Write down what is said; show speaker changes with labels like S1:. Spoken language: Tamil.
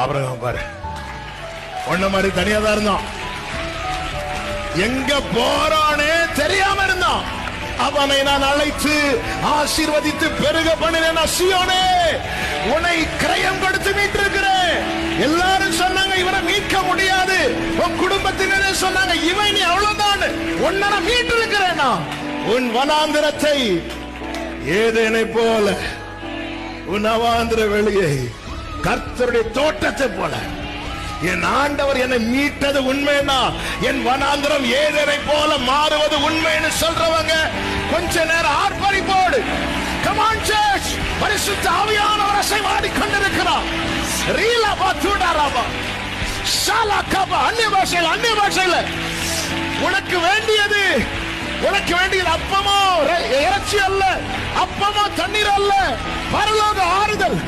S1: அப்புறம் பாரு. ஒன்ன மாதிரி தனியா தான் இருந்தான். எங்க போறானே தெரியாம இருந்தோம் அவனை நான் அழைத்து ஆசீர்வதித்து பெருக பண்ணினேன் அசியோனே. உன்னை கிரயம் கொடுத்து மீட்டிருக்கிறேன். எல்லாரும் சொன்னாங்க இவனை மீட்க முடியாது. உன் குடும்பத்தினரே சொன்னாங்க இவன் நீ அவ்வளவுதான். உன்னை நான் உன் வனாந்திரத்தை ஏதேனை போல உன் அவாந்திர வெளியை கர்த்தருடைய தோட்டத்தை போல. என் ஆண்டவர் என்னை மீட்டது உண்மைன்னா என் வனாந்திரம் ஏதரை போல மாறுவது உண்மைன்னு சொல்றவங்க கொஞ்ச நேரம் ஆர்ப்பரிப்போடு. கமான் சர்ச் பரிசுத்த ஆவியானவர் அசைவாடி கொண்டிருக்கிறார் ரீலா பாத்துடாராபா ஷாலா காபா. அந்நிய பாஷையில் அந்நிய பாஷையில். உனக்கு வேண்டியது உனக்கு வேண்டியது அப்பமோ. இறைச்சி அல்ல அப்பமோ தண்ணீர் அல்ல. பரலோக ஆறுதல்.